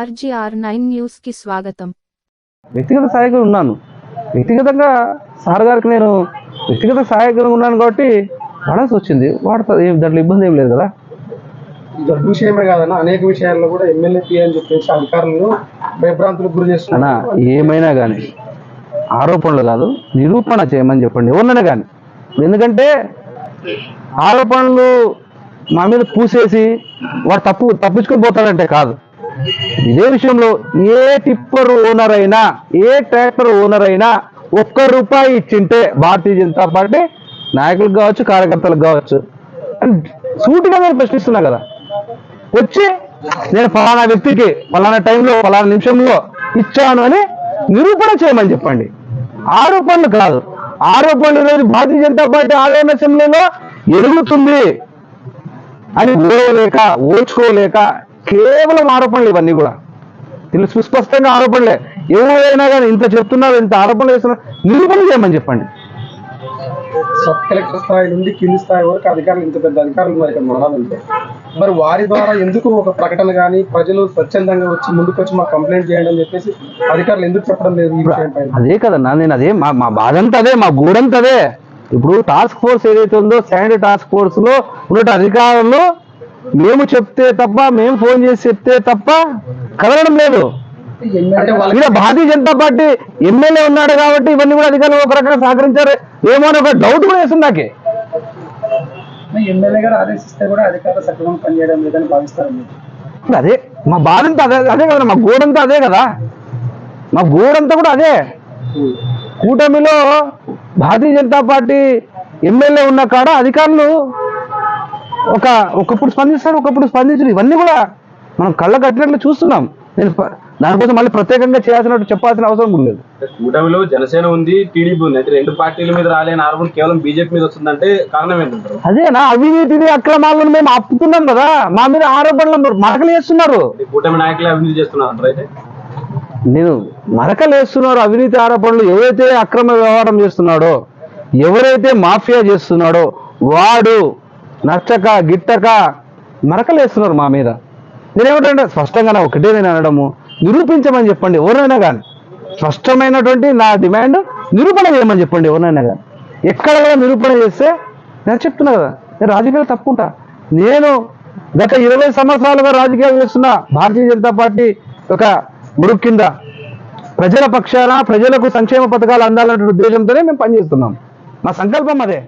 RGR nine న్యూస్కి స్వాగతం. వ్యక్తిగత సహాయకుడు ఉన్నాను. వ్యక్తిగతంగా సార్ గారికి నేను వ్యక్తిగత సహాయకుడు ఉన్నాను కాబట్టి వాడాల్సి వచ్చింది. వాడతా ఏం దాంట్లో ఇబ్బంది ఏం లేదు కదా? ఇది ఒక విషయమే కాదన్న అనేక విషయాల్లో కూడా ఎమ్మెల్యే పి అని చెప్పేసి అధికారులను భయభ్రాంతులకు గురి అన్న చేస్తున్నారు ఏమైనా కానీ ఆరోపణలు కాదు నిరూపణ చేయమని చెప్పండి. ఎవరినైనా కానీ ఎందుకంటే ఆరోపణలు మా మీద పూసేసి వాడు తప్పు తప్పించుకొని పోతాడంటే కాదు. ఇదే విషయంలో ఏ టిప్పర్ ఓనర్ అయినా ఏ ట్రాక్టర్ ఓనర్ అయినా ఒక్క రూపాయి ఇచ్చింటే భారతీయ జనతా పార్టీ నాయకులకు కావచ్చు కార్యకర్తలకు కావచ్చు. సూటిగా నేను ప్రశ్నిస్తున్నా కదా. వచ్చి నేను ఫలానా వ్యక్తికి ఫలానా టైంలో ఫలానా నిమిషంలో ఇచ్చాను అని నిరూపణ చేయమని చెప్పండి. ఆరోపణలు కాదు. ఆరోపణలు ఈరోజు భారతీయ జనతా పార్టీ ఆదరణ అసెంబ్లీలో ఎరుగుతుంది అని ఓడలేక ఓడ్చుకోలేక కేవలం ఆరోపణలు ఇవన్నీ కూడా. తెలుసు సుస్పష్టంగా ఆరోపణలే. ఎవరైనా కానీ ఇంత చెప్తున్నారు ఇంత ఆరోపణలు చేస్తున్నారు నిరూపణ చేయమని చెప్పండి. సబ్ కలెక్టర్ స్థాయి నుండి కింది స్థాయి వరకు అధికారులు ఇంత పెద్ద అధికారులు ఇక్కడ మహాదంటే మరి వారి ద్వారా ఎందుకు ఒక ప్రకటన కానీ ప్రజలు స్వచ్ఛందంగా వచ్చి ముందుకు వచ్చి మాకు కంప్లైంట్ చేయండి అని చెప్పేసి అధికారులు ఎందుకు చెప్పడం లేదు అదే కదన్నా నేను అదే మా మా బాధ అంతా అదే మా గూడంతా అదే. ఇప్పుడు టాస్క్ ఫోర్స్ ఏదైతే ఉందో శాండ్ టాస్క్ ఫోర్స్లో ఉన్న అధికారులు మేము చెప్తే తప్ప మేము ఫోన్ చేసి చెప్తే తప్ప కదలడం లేదు. ఇక్కడ భారతీయ జనతా పార్టీ ఎమ్మెల్యే ఉన్నాడు కాబట్టి ఇవన్నీ కూడా అధికారులు ఒక రకంగా సహకరించారు. ఏమో అని ఒక డౌట్ కూడా వేస్తుంది నాకే. ఎమ్మెల్యే గారు ఆదేశిస్తే కూడా అధికారులు సక్రమంగా పనిచేయడం లేదని భావిస్తారు అదే మా బాధ అంతా అదే అదే కదా మా గూడంతా అదే కదా. మా గూడంతా కూడా అదే. కూటమిలో భారతీయ జనతా పార్టీ ఎమ్మెల్యే ఉన్న కాడ అధికారులు ఒక ఒకప్పుడు స్పందిస్తారు ఒకప్పుడు స్పందించరు ఇవన్నీ కూడా మనం కళ్ళ కట్టినట్లు చూస్తున్నాం. నేను దానికోసం మళ్ళీ ప్రత్యేకంగా చేయాల్సినట్టు చెప్పాల్సిన అవసరం కూడా లేదు. కూటమిలో జనసేన ఉంది టీడీపీ ఉంది. అయితే రెండు పార్టీల మీద రాలేని ఆరోపణ కేవలం బీజేపీ మీద వస్తుందంటే కారణం ఏంటంటారు? అదేనా అవినీతిని అక్రమాలను మేము ఆపుతున్నాం కదా. మా మీద ఆరోపణలు మరకలు చేస్తున్నారు ఈ కూటమి నాయకులే అభివృద్ధి చేస్తున్నారు అయితే? నేను మరకలు వేస్తున్నారు అవినీతి ఆరోపణలు. ఎవరైతే అక్రమ వ్యవహారం చేస్తున్నాడో ఎవరైతే మాఫియా చేస్తున్నాడో వాడు నచ్చక గిట్టక మరకలేస్తున్నారు మా మీద. నేనేమిటంటే స్పష్టంగా నా ఒకటే నేను అనడము నిరూపించమని చెప్పండి ఎవరైనా కానీ స్పష్టమైనటువంటి నా డిమాండ్ నిరూపణ చేయమని చెప్పండి ఎవరైనా కానీ ఎక్కడ కూడా నిరూపణ చేస్తే నేను చెప్తున్నా కదా నేను రాజకీయాలు తప్పుకుంటా. నేను గత ఇరవై సంవత్సరాలుగా రాజకీయాలు చేస్తున్న భారతీయ జనతా పార్టీ ఒక మురుగు కింద ప్రజల పక్షాన ప్రజలకు సంక్షేమ పథకాలు అందాలనే ఉద్దేశంతోనే మేము పనిచేస్తున్నాం. మా సంకల్పం అదే.